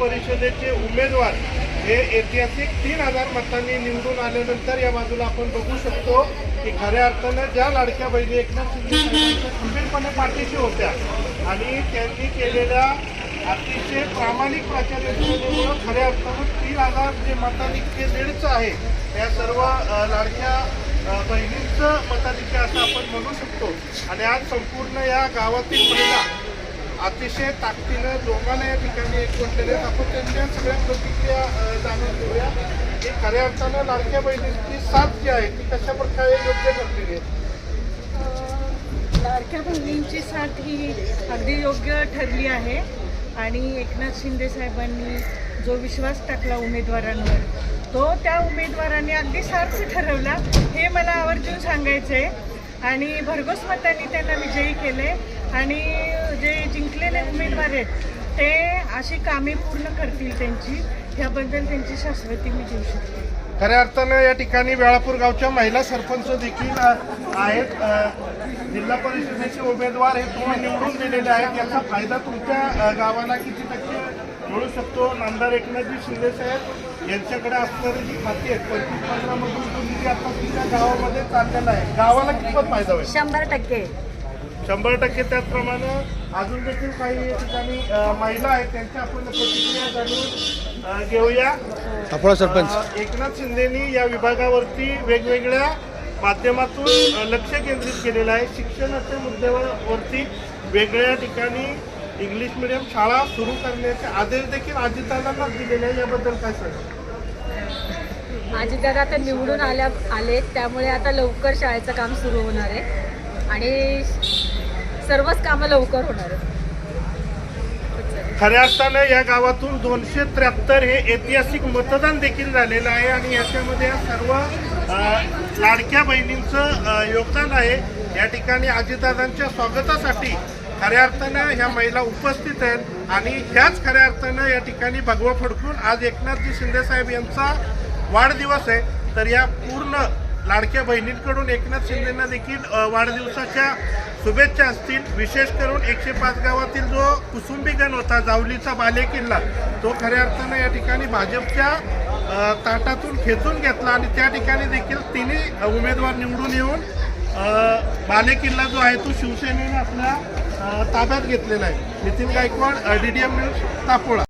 परिषदेचे उमेदवार हे ऐतिहासिक तीन हजार मतांनी निवडून आल्यानंतर या बाजूला आपण बघू शकतो की खऱ्या अर्थानं ज्या लाडक्या बहिणी एकनाथ शिंदे खंबीरपणे पाठीशी होत्या आणि त्यांनी केलेल्या अतिशय प्रामाणिक प्रचार खऱ्या अर्थानं तीन हजार जे मताधिक्य दीडचं आहे त्या सर्व लाडक्या बहिणींचं मताधिक्य असं आपण म्हणू शकतो. आणि आज संपूर्ण या गावातील महिला अतिशय ताकदीनं जोमाने या ठिकाणी एक आहेत आपण त्यांच्या सगळ्या प्रतिक्रिया जाणून घेऊया. की खऱ्या अर्थानं लाडक्या बहिणींची साथ जी आहे ती कशा प्रकारे योग्य ठरलेली आहे? लाडक्या बहिणींची साथ ही अगदी योग्य ठरली आहे. आणि एकनाथ शिंदे साहेबांनी जो विश्वास टाकला उमेदवारांवर तो त्या उमेदवारांनी अगदी सार्थ ठरवला. हे मला आवर्जून सांगायचं आहे आणि भरघोस मतांनी त्यांना विजयी केले. आणि जे जिंकलेले उमेदवार आहेत ते अशी कामे पूर्ण करतील त्यांची. ह्याबद्दल त्यांची शाश्वती मी देऊ शकते. खऱ्या अर्थानं या ठिकाणी वेळापूर गावच्या महिला सरपंच देखील आहेत. जिल्हा परिषदेचे उमेदवार हे तुम्ही निवडून दिलेले आहेत. याचा फायदा तुमच्या गावाला किती टक्के मिळू शकतो नामदार एकनाथजी शिंदे साहेब यांच्याकडे असणारी जी खाती आहेत पंचवीस पंधरामधून तुम्ही जी आता तुमच्या गावामध्ये चाललेलं आहे. गावाला कितपत फायदा होईल? शंभर टक्के. शंभर टक्के त्याचप्रमाणे अजून देखील काही या ठिकाणी महिला आहेत त्यांच्या आपण प्रतिक्रिया जाणून घेऊया. आपला सरपंच. एकनाथ शिंदेनी या विभागावरती वेगवेगळ्या माध्यमातून लक्ष केंद्रित केलेलं आहे. शिक्षणाच्या मुद्द्यावर वरती वेगळ्या ठिकाणी इंग्लिश मिडियम शाळा सुरू करण्याचे आदेश देखील अजितदादांना दिलेले आहे. याबद्दल काय सांगा दादा आता निवडून आल्या आले त्यामुळे आता लवकर शाळेचं काम सुरू होणार आहे. आणि सर्वच कामं लवकर होणार आहेत. खऱ्या अर्थानं या गावातून दोनशे त्र्याहत्तर हे ऐतिहासिक मतदान देखील झालेलं आहे. आणि याच्यामध्ये या सर्व लाडक्या बहिणींचं योगदान आहे. या ठिकाणी अजितदादांच्या स्वागतासाठी खऱ्या अर्थानं ह्या महिला उपस्थित आहेत आणि ह्याच खऱ्या अर्थानं या ठिकाणी भगवा फडकून आज एकनाथजी शिंदेसाहेब यांचा वाढदिवस आहे. तर या पूर्ण लाडक्या बहिणींकडून एकनाथ शिंदेना देखील वाढदिवसाच्या शुभेच्छा असतील. विशेष करून एकशे पाच गावातील जो कुसुंबी गण होता जावलीचा बालेकिल्ला तो खऱ्या अर्थानं या ठिकाणी भाजपच्या ताटातून खेचून घेतला आणि त्या ठिकाणी देखील तिन्ही उमेदवार निवडून येऊन ठाणे किल्ला जो आहे तो शिवसेनेने आपल्या ताब्यात घेतलेला आहे. Nitin Gaikwad D D M news Tapola.